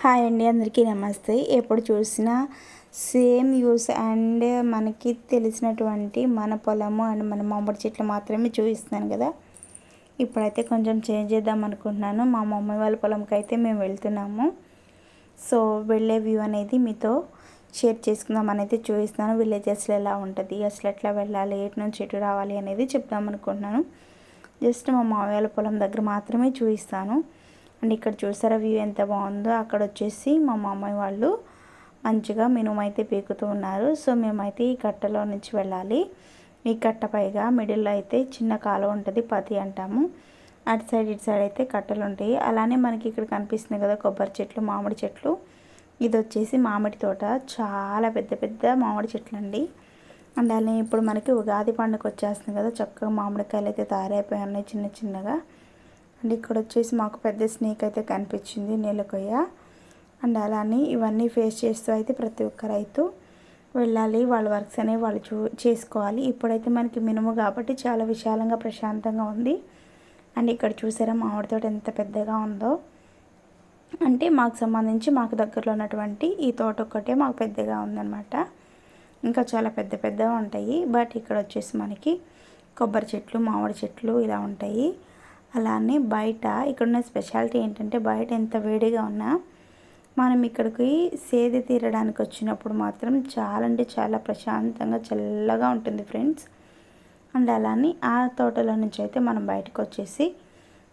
Hi అండి అందరికీ నమస్తే. ఎప్పుడు చూసినా సేమ్ యూస్ అండ్ మనకి తెలిసినటువంటి మన పొలము అండ్ మన మామిడి చెట్లు మాత్రమే చూపిస్తున్నాను కదా. ఇప్పుడైతే కొంచెం చేంజ్ చేద్దాం అనుకుంటున్నాను. మా మమ్మీ వాళ్ళ పొలంకి అయితే మేము వెళ్తున్నాము. సో వెళ్ళే వ్యూ అనేది మీతో షేర్ చేసుకుందాం అనేది చూపిస్తున్నాను. విలేజెస్లో ఎలా ఉంటుంది అసలు ఎట్లా వెళ్ళాలి ఎటు నుంచి ఎటు రావాలి అనేది చెప్దాం అనుకుంటున్నాను. జస్ట్ మా మామయ్య వాళ్ళ పొలం దగ్గర మాత్రమే చూపిస్తాను. అండ్ ఇక్కడ చూసారా వ్యూ ఎంత బాగుందో. అక్కడ వచ్చేసి మా మామయ్య వాళ్ళు మంచిగా మినుము అయితే పీకుతూ ఉన్నారు. సో మేమైతే ఈ కట్టలో నుంచి వెళ్ళాలి. ఈ కట్ట పైగా మిడిల్లో అయితే చిన్న కాలువ ఉంటుంది పతి అంటాము. అటు సైడ్ ఇటు సైడ్ అయితే కట్టలు ఉంటాయి. అలానే మనకి ఇక్కడ కనిపిస్తుంది కదా కొబ్బరి చెట్లు మామిడి చెట్లు. ఇది వచ్చేసి మామిడి తోట. చాలా పెద్ద పెద్ద మామిడి చెట్లు అండి. అండ్ అలానే ఇప్పుడు మనకి ఉగాది పండుగ వచ్చేస్తుంది కదా. చక్కగా మామిడికాయలు అయితే తయారైపోయి ఉన్నాయి చిన్న చిన్నగా. అండ్ ఇక్కడ వచ్చేసి మాకు పెద్ద స్నేక్ అయితే కనిపించింది నీలకొయ్య. అండ్ అలానే ఇవన్నీ ఫేస్ చేస్తూ అయితే ప్రతి ఒక్క రైతు వెళ్ళాలి వాళ్ళ వర్క్స్ అనేవి వాళ్ళు చూ చేసుకోవాలి. ఇప్పుడైతే మనకి మినుము కాబట్టి చాలా విశాలంగా ప్రశాంతంగా ఉంది. అండ్ ఇక్కడ చూసారా మామిడి తోట ఎంత పెద్దగా ఉందో. అంటే మాకు సంబంధించి మాకు దగ్గరలో ఉన్నటువంటి ఈ తోట ఒక్కటే మాకు పెద్దగా ఉందన్నమాట. ఇంకా చాలా పెద్ద పెద్దగా ఉంటాయి. బట్ ఇక్కడ వచ్చేసి మనకి కొబ్బరి చెట్లు మామిడి చెట్లు ఇలా ఉంటాయి. అలానే బయట ఇక్కడ ఉన్న స్పెషాలిటీ ఏంటంటే బయట ఎంత వేడిగా ఉన్నా మనం ఇక్కడికి సేది తీరడానికి వచ్చినప్పుడు మాత్రం చాలా అంటే చాలా ప్రశాంతంగా చల్లగా ఉంటుంది ఫ్రెండ్స్. అండ్ అలానే ఆ తోటలో నుంచి అయితే మనం బయటకు వచ్చేసి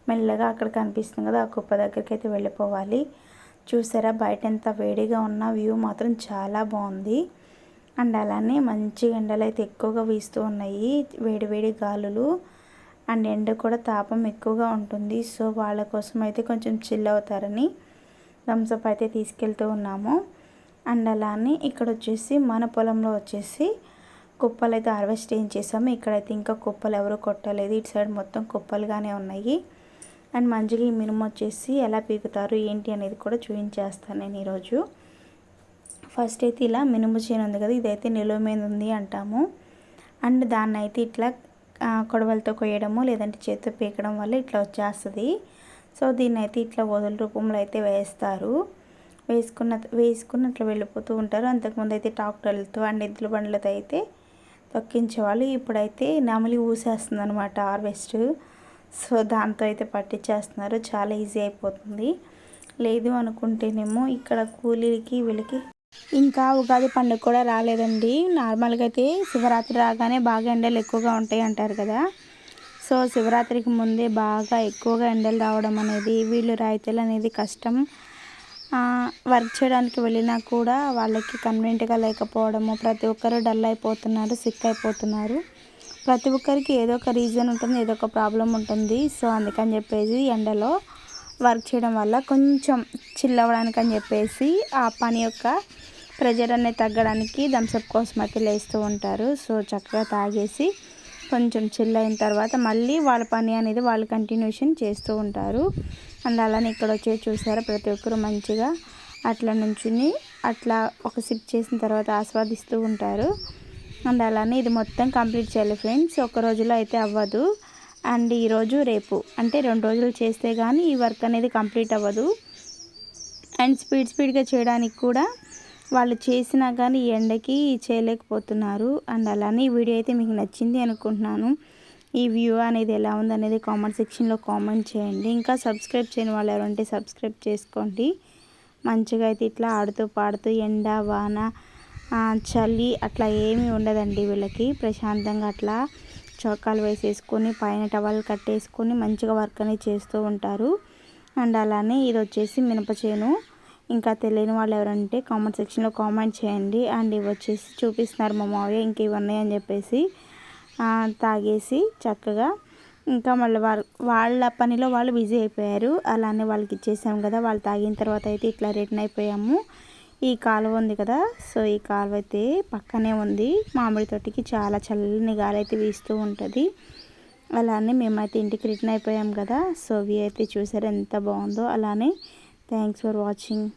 మెల్లగా అక్కడ కనిపిస్తుంది కదా ఆ కుప్ప దగ్గరికి అయితే వెళ్ళిపోవాలి. చూసారా బయట ఎంత వేడిగా ఉన్న వ్యూ మాత్రం చాలా బాగుంది. అండ్ అలానే మంచి ఎండలు అయితే ఎక్కువగా వీస్తూ ఉన్నాయి వేడి వేడి గాలులు. అండ్ ఎండ కూడా తాపం ఎక్కువగా ఉంటుంది. సో వాళ్ళ కోసం అయితే కొంచెం చిల్ అవుతారని థమ్స్అప్ అయితే తీసుకెళ్తూ ఉన్నాము. అండ్ అలానే ఇక్కడ వచ్చేసి మన పొలంలో వచ్చేసి కుప్పలు అయితే హార్వెస్ట్ ఏం చేసాము. ఇక్కడైతే ఇంకా కుప్పలు ఎవరు కొట్టలేదు. ఇటు సైడ్ మొత్తం కుప్పలుగానే ఉన్నాయి. అండ్ మంచిగా ఈ మినుము వచ్చేసి ఎలా పీకుతారు ఏంటి అనేది కూడా చూపించేస్తాను నేను ఈరోజు. ఫస్ట్ అయితే ఇలా మినుము చేను ఉంది కదా ఇదైతే నిలువ మీద ఉంది అంటాము. అండ్ దాన్ని అయితే ఇట్లా కొడవలతో కొయ్యడము లేదంటే చేతితో పీకడం వల్ల ఇట్లా వచ్చేస్తుంది. సో దీన్ని అయితే ఇట్లా వదుల రూపంలో అయితే వేస్తారు. వేసుకున్న వేసుకుని అట్లా వెళ్ళిపోతూ ఉంటారు. అంతకుముందు అయితే ట్రాక్టర్లతో అండ్ ఎద్దుల బండ్లతో అయితే తొక్కించేవాళ్ళు. ఇప్పుడైతే నమిలి ఊసేస్తుంది అనమాట హార్వెస్ట్. సో దాంతో అయితే పట్టించేస్తున్నారు. చాలా ఈజీ అయిపోతుంది. లేదు అనుకుంటేనేమో ఇక్కడ కూలీలకి వీళ్ళకి ఇంకా ఉగాది పండుగ కూడా రాలేదండి. నార్మల్గా అయితే శివరాత్రి రాగానే బాగా ఎండలు ఎక్కువగా ఉంటాయి అంటారు కదా. సో శివరాత్రికి ముందే బాగా ఎక్కువగా ఎండలు రావడం అనేది వీళ్ళు రైతులు అనేది కష్టం. వర్క్ చేయడానికి వెళ్ళినా కూడా వాళ్ళకి కన్వీనెంట్గా లేకపోవడము ప్రతి ఒక్కరు డల్ అయిపోతున్నారు సిక్ అయిపోతున్నారు. ప్రతి ఒక్కరికి ఏదో ఒక రీజన్ ఉంటుంది ఏదో ఒక ప్రాబ్లం ఉంటుంది. సో అందుకని చెప్పేసి ఎండలో వర్క్ చేయడం వల్ల కొంచెం చిల్ అవ్వడానికి అని చెప్పేసి ఆ పని యొక్క ప్రెజర్ అనేది తగ్గడానికి థమ్స్అప్ కోసం అయితే లేస్తూ ఉంటారు. సో చక్కగా తాగేసి కొంచెం చిల్ అయిన తర్వాత మళ్ళీ వాళ్ళ పని అనేది వాళ్ళు కంటిన్యూషన్ చేస్తూ ఉంటారు. అండ్ అలానే ఇక్కడ వచ్చి చూసారా ప్రతి ఒక్కరు మంచిగా అట్లా నుంచుని అట్లా ఒక సిప్ చేసిన తర్వాత ఆస్వాదిస్తూ ఉంటారు. అండ్ అలానే ఇది మొత్తం కంప్లీట్ చేయాలి ఫ్రెండ్స్. ఒక రోజులో అయితే అవ్వదు. అండ్ ఈరోజు రేపు అంటే రెండు రోజులు చేస్తే కానీ ఈ వర్క్ అనేది కంప్లీట్ అవ్వదు. అండ్ స్పీడ్ స్పీడ్గా చేయడానికి కూడా వాళ్ళు చేసినా కానీ ఎండకి చేయలేకపోతున్నారు. అండ్ అలానే ఈ వీడియో అయితే మీకు నచ్చింది అనుకుంటున్నాను. ఈ వ్యూ అనేది ఎలా ఉంది అనేది కామెంట్ సెక్షన్లో కామెంట్ చేయండి. ఇంకా సబ్స్క్రైబ్ చేయని వాళ్ళు ఎవరంటే సబ్స్క్రైబ్ చేసుకోండి. మంచిగా అయితే ఇట్లా ఆడుతూ పాడుతూ ఎండ వాన చలి అట్లా ఏమీ ఉండదండి వీళ్ళకి. ప్రశాంతంగా అట్లా చొక్కాలు వేసేసుకొని పైన టవల్ కట్టేసుకొని మంచిగా వర్క్ అనేది చేస్తూ ఉంటారు. అండ్ అలానే ఇది వచ్చేసి మినప చేను. ఇంకా తెలియని వాళ్ళు ఎవరంటే కామెంట్ సెక్షన్లో కామెంట్ చేయండి. అండ్ ఇవి వచ్చేసి చూపిస్తున్నారు మా మావయ్య. ఇంక ఇవి ఉన్నాయని చెప్పేసి తాగేసి చక్కగా ఇంకా మళ్ళీ వాళ్ళ వాళ్ళ పనిలో వాళ్ళు బిజీ అయిపోయారు. అలానే వాళ్ళకి ఇచ్చేసాము కదా. వాళ్ళు తాగిన తర్వాత అయితే ఇట్లా రిటర్న్ అయిపోయాము. ఈ కాలువ ఉంది కదా. సో ఈ కాలువ అయితే పక్కనే ఉంది. మామిడి తోటికి చాలా చల్లని గాలి అయితే వీస్తూ ఉంటుంది. అలానే మేమైతే ఇంటికి రిటర్న్ అయిపోయాం కదా. సో వి అయితే చూసారు ఎంత బాగుందో. అలానే థ్యాంక్స్ ఫర్ వాచింగ్